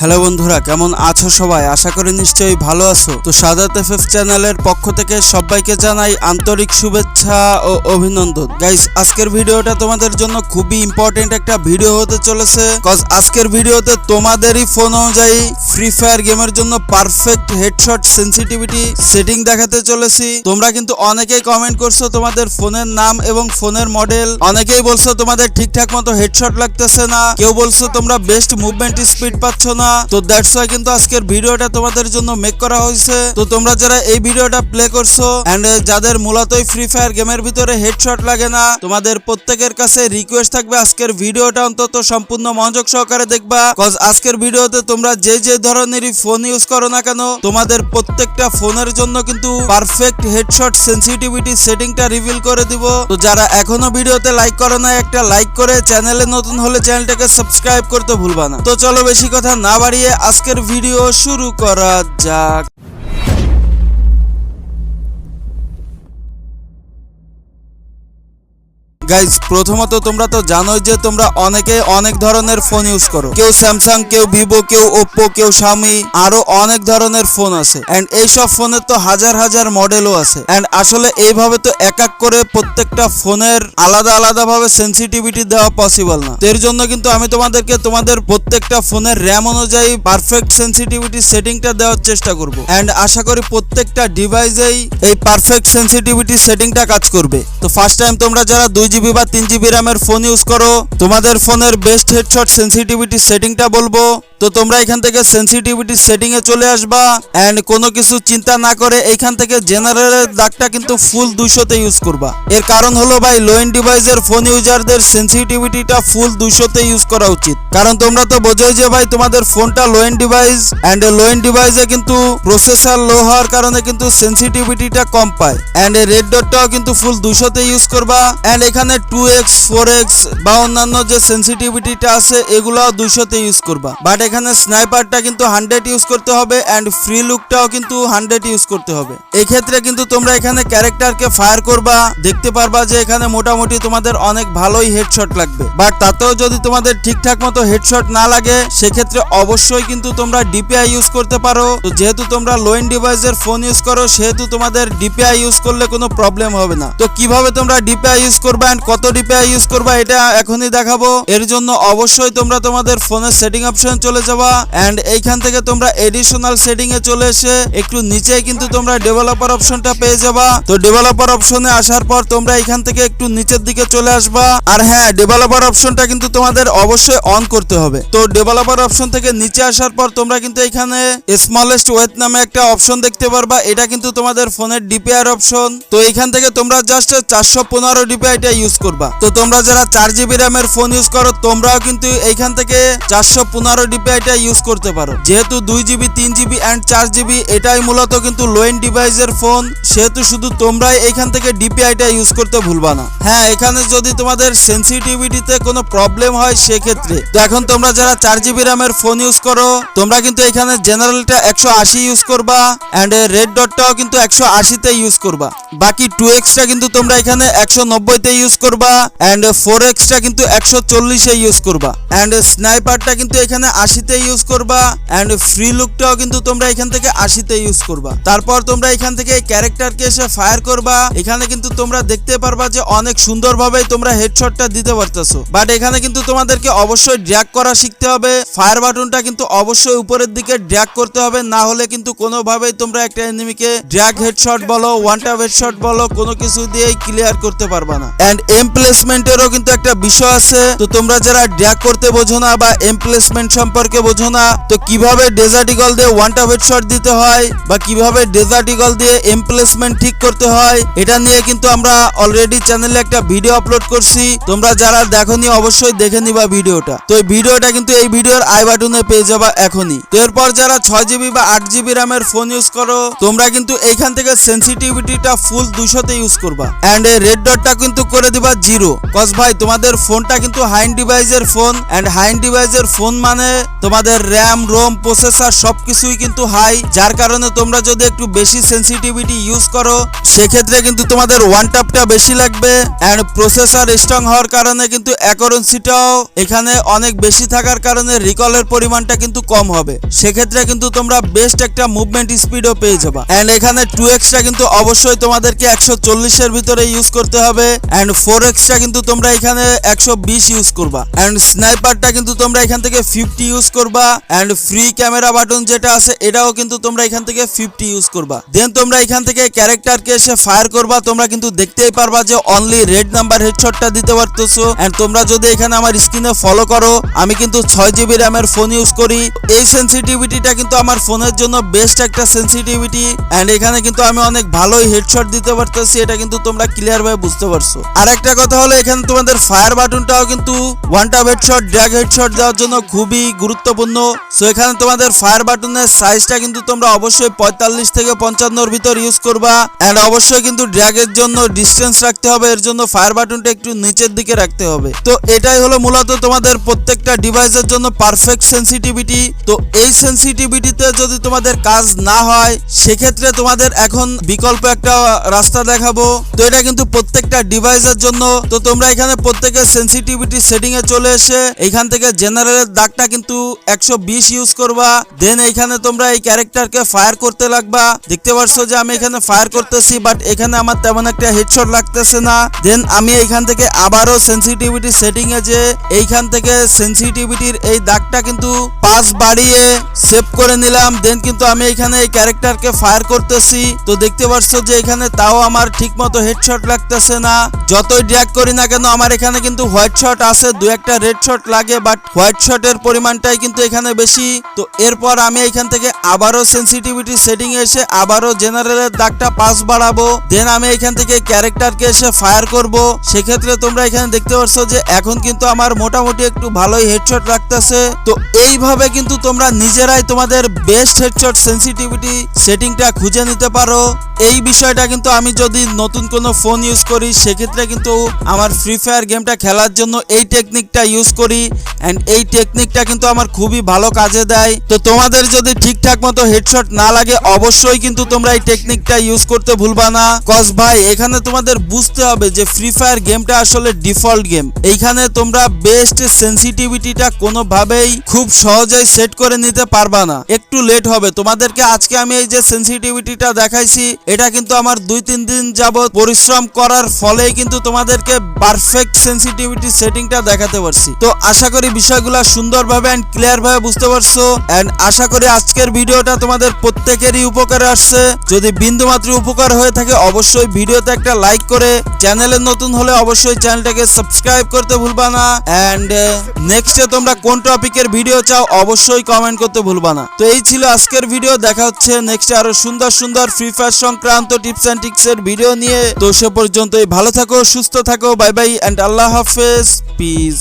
Hello বন্ধুরা, কেমন আছো সবাই? আশা করি নিশ্চয়ই ভালো আছো। তো সাদাত এফএফ চ্যানেলের পক্ষ থেকে সবাইকে জানাই আন্তরিক শুভেচ্ছা ও অভিনন্দন। গাইস আজকের ভিডিওটা তোমাদের জন্য খুবই ইম্পর্টেন্ট একটা ভিডিও হতে চলেছে। কজ আজকের ভিডিওতে তোমাদেরই ফোন অনুযায়ী ফ্রি ফায়ার গেমের জন্য পারফেক্ট হেডশট সেন্সিটিভিটি সেটিং দেখাতে চলেছি। তোমরা কিন্তু অনেকেই কমেন্ট করছ তোমাদের ফোনের নাম এবং ফোনের মডেল অনেকেই বলছো তোমাদের ঠিকঠাক মতো হেডশট লাগতেছে না। কেউ বলছো তোমরা বেস্ট মুভমেন্ট স্পিড পাচ্ছ না। তো দ্যাটস ওয়াই কিন্তু আজকের ভিডিওটা তোমাদের জন্য মেক করা হয়েছে। তো তোমরা যারা এই ভিডিওটা প্লে করছ এন্ড যাদের মূলতই ফ্রি ফায়ার গেমের ভিতরে হেডশট লাগে না, তোমাদের প্রত্যেকের কাছে রিকোয়েস্ট থাকবে আজকের ভিডিওটা অন্তত সম্পূর্ণ মনোযোগ সহকারে দেখবা। কজ আজকের ভিডিওতে তোমরা যে যে ধরনেরই ফোন ইউজ করো না কেন, তোমাদের প্রত্যেকটা ফোনের জন্য কিন্তু পারফেক্ট হেডশট সেন্সিটিভিটি সেটিংটা রিভিল করে দিব। তো যারা এখনও ভিডিওতে লাইক করো না একটা লাইক করে চ্যানেলে নতুন হলে চ্যানেলটাকে সাবস্ক্রাইব করতে ভুলবা না। তো চলো বেশি কথা না বাড়িয়ে আজকের ভিডিও শুরু করা যাক। গাইজ প্রথমত তোমরা তো জানোই যে তোমরা অনেকে অনেক ধরনের ফোন ইউজ করো। কেউ স্যামসাং কেউ ভিভো কেউ ওপ্পো কেউ শামি আরও অনেক ধরনের ফোন আছে। এন্ড এইসব ফোনের তো হাজার হাজার মডেলও আছে। এন্ড আসলে এইভাবে তো এক এক করে প্রত্যেকটা ফোনের আলাদা আলাদা ভাবে সেন্সিটিভিটি দেওয়া পসিবল না। এর জন্য কিন্তু আমি তোমাদেরকে তোমাদের প্রত্যেকটা ফোনের র্যাম অনুযায়ী পারফেক্ট সেন্সিটিভিটি সেটিংটা দেওয়ার চেষ্টা করব। এন্ড আশা করি প্রত্যেকটা ডিভাইসেই এই পারফেক্ট সেন্সিটিভিটি সেটিংটা কাজ করবে। তো ফার্স্ট টাইম তোমরা যারা দুই জিবি বা তিন জিবি র্যামের ফোন ইউজ করো। তোমাদের ফোনের বেস্ট হেডশট সেন্সিটিভিটি সেটিংটা বলব। তো তোমরা এখান থেকে সেন্সিটিভিটি সেটিং এ চলে আসবা এন্ড কোনো কিছু চিন্তা না করে এইখান থেকে জেনারেলের দাগটা কিন্তু ফুল দুইশোতে ইউজ করবা। এর কারণ হলো ভাই লো এন্ড ডিভাইসের ফোন ইউজারদের সেন্সিটিভিটিটা ফুল দুইশোতে ইউজ করা উচিত। কারণ তোমরা তো বোঝোই যে ভাই, তোমাদের ফোনটা low end device end low end ডিভাইসে কিন্তু প্রসেসর লো হওয়ার কারণে কিন্তু সেন্সিটিভিটিটা কম পায়। এন্ড রেড ডটটাও কিন্তু ফুল দুশোতে ইউজ করবা। এন্ড এখানে টু এক্স ফোর এক্স বা অন্যান্য যে সেন্সিটিভিটিটা আছে, এগুলাও দুশোতে ইউজ করবা। বাট এখানে স্নাইপারটা কিন্তু হান্ড্রেড ইউজ করতে হবে এন্ড ফ্রি লুকটাও কিন্তু হান্ড্রেড ইউজ করতে হবে। এই ক্ষেত্রে কিন্তু তোমরা এখানে ক্যারেক্টারকে ফায়ার করবা, দেখতে পারবা যে এখানে মোটামুটি তোমাদের অনেক ভালোই হেডশট লাগবে। বাট তাতেও যদি তোমাদের ঠিকঠাক মতো হেডশট না লাগে, সেক্ষেত্রে অবশ্যই কিন্তু তোমরা ডিপিআই ইউজ করতে পারো। তো যেহেতু তোমরা লো এন্ড ডিভাইসের ফোন ইউজ করো, সেহেতু তোমাদের ডিপিআই ইউজ করলে কোনো প্রবলেম হবে না। তো কীভাবে তোমরা ডিপিআই ইউজ করবা এন্ড কত ডিপিআই ইউজ করবা, এটা এখনই দেখাবো। এর জন্য অবশ্যই তোমরা তোমাদের ফোনের সেটিং অপশন চলে যাবা এন্ড এইখান থেকে তোমরা এডিশনাল সেটিং এ চলে এসে একটু নিচে কিন্তু তোমরা ডেভেলপার অপশনটা পেয়ে যাবা। তো ডেভেলপার অপশনে আসার পর তোমরা এখান থেকে একটু নিচের দিকে চলে আসবা। আর হ্যাঁ ডেভেলপার অপশনটা কিন্তু তোমাদের অবশ্যই অন করতে হবে। তো ডেভেলপার অপশন থেকে নিচে আসার পর তোমরা কিন্তু এখানে স্মলেস্ট ওয়েথ নামে একটা অপশন দেখতে পারবা। এটা কিন্তু তোমাদের ফোনের ডিপিআর অপশন তো এখান থেকে তোমরা জাস্ট চারশো পনেরো ডিপিআইটা ইউজ করবা। তো তোমরা যারা চার জিবি র্যামের ফোন ইউজ করো, তোমরাও কিন্তু এইখান থেকে চারশো পনেরো ডিপিআইটা ইউজ করতে পারো। যেহেতু দুই জিবি তিন জিবি অ্যান্ড চার জিবি এটাই মূলত কিন্তু লো এন্ড ডিভাইসের ফোন সেহেতু শুধু তোমরাই এখান থেকে ডিপিআইটা ইউজ করতে ভুলবা না। হ্যাঁ এখানে যদি তোমাদের সেন্সিটিভিটিতে কোনো প্রবলেম হয়, সেক্ষেত্রে। তো এখন তোমরা যারা চার জিবি র্যামের ফোন ইউজ করো, তোমরা কিন্তু এখানে জেনারেলটা একশো আশি ইউজ করবা অ্যান্ড রেড ডটটাও কিন্তু একশো আশিতে ইউজ করবা। বাকি টু এক্সটা কিন্তু তোমরা এখানে একশো নব্বইতে ইউজ করবা অ্যান্ড ফোর এক্সটা কিন্তু একশো চল্লিশে ইউজ করবা। অ্যান্ড স্নাইপারটা কিন্তু এখানে আশিতে ইউজ করবা অ্যান্ড ফ্রি লুকটাও কিন্তু তোমরা এখান থেকে আশিতে ইউজ করবা। তারপর তোমরা এখান থেকে ক্যারেক্টারকে এসে ফায়ার করবা। এখানে কিন্তু তোমরা দেখতে পারবা যে অনেক সুন্দরভাবে তোমরা হেডশটটা দিতে পারতেছো। বাট এখানে কিন্তু তোমাদেরকে অবশ্যই ড্র্যাগ করা শিখতে হবে। ফায়ার বাটনটা কিন্তু অবশ্যই উপরের দিকে ড্র্যাগ করতে হবে। না হলে কিন্তু কোনোভাবেই তোমরা একটা এনিমিকে ড্র্যাগ হেডশট বলো ওয়ান টাপ হেডশট বলো, কোনো কিছু দিয়েই ক্লিয়ার করতে পারবা না। এন্ড এম প্লেসমেন্টেরও কিন্তু একটা বিষয় আছে। তো তোমরা যারা ড্র্যাগ করতে বোঝো না বা এম প্লেসমেন্ট সম্পর্কে বোঝো না। তো কীভাবে ডেজার্ট ইগল দিয়ে ওয়ান টাপ হেডশট দিতে হয় বা কীভাবে ডেজার্ট ইগল দিয়ে এমপ্লেসমেন্ট ঠিক করতে হয়, এটা নিয়ে কিন্তু আমরা অলরেডি চ্যানেলে একটা ভিডিও আপলোড করছি। তোমরা যারা দেখোনি অবশ্যই দেখে নিবা ভিডিওটা। তো এই ভিডিওটা কিন্তু এই ভিডিওর আই বাটনে পেয়ে যাবা এখনই। তো এরপর যারা ছয় জিবি বা আট জিবি র্যামের ফোন ইউজ করো, তোমরা কিন্তু এইখান থেকে সেন্সিটিভিটিটা ফুল দুশোতে ইউজ করবা। অ্যান্ড রেড ডটটা কিন্তু করে দিবা জিরো কজ ভাই, তোমাদের ফোনটা কিন্তু হাইন ডিভাইসের ফোন অ্যান্ড হাইন ডিভাইসের ফোন মানে তোমাদের র্যাম রোম প্রসেসর সবকিছুই কিন্তু হাই যার কারণে তোমরা যদি একটু বেশি সেন্সিটিভিটি ইউজ করো, সেক্ষেত্রে কিন্তু তোমাদের ওয়ান টাপটা বেশি লাগবে। অ্যান্ড প্রসেসর স্ট্রং হওয়ার কারণে কিন্তু অ্যাকোরেন্সিটাও এখানে অনেক বেশি থাকার কারণে রিকলের পরিমাণটা কিন্তু কম হবে। সেক্ষেত্রে কিন্তু তোমরা বেস্ট একটা মুভমেন্ট স্পিডও পেয়ে যাবা। অ্যান্ড এখানে টু এক্সটা কিন্তু অবশ্যই তোমাদেরকে একশো চল্লিশের ভিতরে ইউজ করতে হবে। অ্যান্ড ফোর এক্সটা কিন্তু তোমরা এখানে একশো বিশ ইউজ করবা। অ্যান্ড স্নাইপারটা কিন্তু তোমরা এখান থেকে ফিফটি ইউজ করবা ফ্রি ক্যামেরা বাটন যেটা আছে, এটাও কিন্তু তোমরা এখান থেকে ফিফটি ইউজ করবা। দেন তোমরা এখান থেকে ক্যারেক্টারকে এসে ফায়ার করবা, তোমরা কিন্তু দেখতেই পারবা যে অনলি রেড নাম্বার হেডশটটা দিতে পারতেছো। তোমরা যদি এখানে আমার স্ক্রিনে ফলো করো, আমি কিন্তু ছয় জিবি র্যামের ফোন ইউজ করি। এই সেন্সিটিভিটিটা কিন্তু আমার ফোনের জন্য বেস্ট একটা সেন্সিটিভিটি অ্যান্ড এখানে কিন্তু আমি অনেক ভালোই হেডশট দিতে পারতেছি, এটা কিন্তু তোমরা ক্লিয়ার ভাবে বুঝতে পারছ। আর একটা কথা হলো, এখানে তোমাদের ফায়ার বাটনটাও কিন্তু one tap headshot drag headshot দেওয়ার জন্য খুবই গুরুত্বপূর্ণ। সো এখানে তোমাদের ফায়ার বাটনের সাইজটা কিন্তু তোমরা অবশ্যই পঁয়তাল্লিশ থেকে পঞ্চান্নর ভিতর ইউজ করবা। অ্যান্ড অবশ্যই কিন্তু ড্র্যাগের জন্য ডিস্টেন্স রাখতে হবে। এর জন্য ফায়ার বাটনটা একটু নিচের দিকে রাখতে হবে। তো, এটাই হলো মূলত তোমাদের প্রত্যেকটা ডিভাইসের জন্য পারফেক্ট সেন্সিটিভিটি তো, এই সেন্সিটিভিটিতে যদি তোমাদের কাজ না হয়, সেক্ষেত্রে তোমাদের এখন বিকল্প একটা রাস্তা দেখাবো। তো, এটা কিন্তু প্রত্যেকটা ডিভাইসের জন্য। তো, তোমরা এখানে প্রত্যেকের সেন্সিটিভিটি সেটিং এ চলে এসে এখান থেকে জেনারেলের দাগটা কিন্তু একশো বিশ ইউজ করবা। দেন এখানে তোমরা এই ক্যারেক্টারকে ফায়ার করতে লাগবা। দেখতে পারছ যে আমি এখানে ফায়ার করতেছি বাট এখানে আমার তেমন একটা হেডশট লাগতেছে না। দেন আমি এইখান থেকে আবারও সেন্সিটিভিটি সেটিং এ যে এইখান থেকে সেন্সিটিভিটির এই দাগটা কিন্তু পাঁচ বাড়িয়ে সেভ করে নিলাম। দেন কিন্তু আমি এখানে এই ক্যারেক্টারকে ফায়ার করতেছি। তো দেখতে পারছ যে এখানে তাও আমার ঠিক মতো হেডশট লাগতেছে না। যতই ড্র্যাগ করি না কেন, আমার এখানে কিন্তু হোয়াইট শট আছে। দু একটা রেড শট লাগে বাট হোয়াইট শটের পরিমাণটাই কিন্তু এখানে বেশি। তো এরপর আমি এখান থেকে আবারও সেন্সিটিভিটি সেটিং এসে আবারও জেনারেলের দাগটা বাড়াবো। দেন আমি এখান থেকে ক্যারেক্টারকে এসে ফায়ার করব। সেক্ষেত্রে তোমরা এখানে দেখতে পারছ যে এখন কিন্তু আমার মোটামুটি একটু ভালোই হেডশট তো এইভাবে কিন্তু তোমরা নিজেরাই তোমাদের বেস্ট হেডশট সেন্সিটিভিটি সেটিংটা খুঁজে নিতে পারো। এই বিষয়টা কিন্তু আমি যদি নতুন কোনো ফোন ইউজ করি, সেক্ষেত্রে কিন্তু আমার ফ্রি ফায়ার গেমটা খেলার জন্য এই টেকনিকটা ইউজ করি। অ্যান্ড এই টেকনিকটা কিন্তু আমার খুবই ভালো কাজে দেয়। তো তোমাদের যদি ঠিকঠাক মতো হেডশট না লাগে, অবশ্যই কিন্তু তোমরা এই টেকনিকটা ইউজ করতে ভুলবা না। কজ ভাই, এখানে তোমাদের বুঝতে হবে যে ফ্রি ফায়ার গেমটা আসলে ডিফল্ট গেম এইখানে তোমরা বেস্ট সেন্সিটিভিটিটা কোনোভাবেই খুব সহজেই সেট করে নিতে পারবা না। একটু লেট হবে। তোমাদেরকে আজকে আমি এই যে সেন্সিটিভিটিটা দেখাইছি, এটা কিন্তু আমার দুই তিন দিন যাবত পরিশ্রম করার ফলেই কিন্তু তোমাদেরকে পারফেক্ট সেন্সিটিভিটি সেটিংটা দেখাতে পারছি। তো আশা করি বিষয়গুলো সুন্দরভাবে অ্যান্ড ক্লিয়ার ভাবে বুঝতে পারছ? অ্যান্ড আশা করি আজকের ভিডিওটা তোমাদের প্রত্যেকেরই উপকারে আসছে। যদি বিন্দুমাত্র উপকার হয়ে থাকে, অবশ্যই ভিডিওতে একটা লাইক করে চ্যানেলে নতুন হলে অবশ্যই চ্যানেলটাকে সাবস্ক্রাইব করতে ভুলবা না। অ্যান্ড নেক্সটে তোমরা কোন টপিকের ভিডিও চাও, অবশ্যই কমেন্ট করতে ভুলবা না। তো এই ছিল আজকের ভিডিও দেখা হচ্ছে নেক্সটে আরও সুন্দর সুন্দর ফ্রি ফায়ার সংক্রান্ত টিপস অ্যান্ড টিক্স এর ভিডিও নিয়ে। তো সে পর্যন্তই, ভালো থাকো, সুস্থ থাকো বাই বাই অ্যান্ড আল্লাহ হাফেজ পিস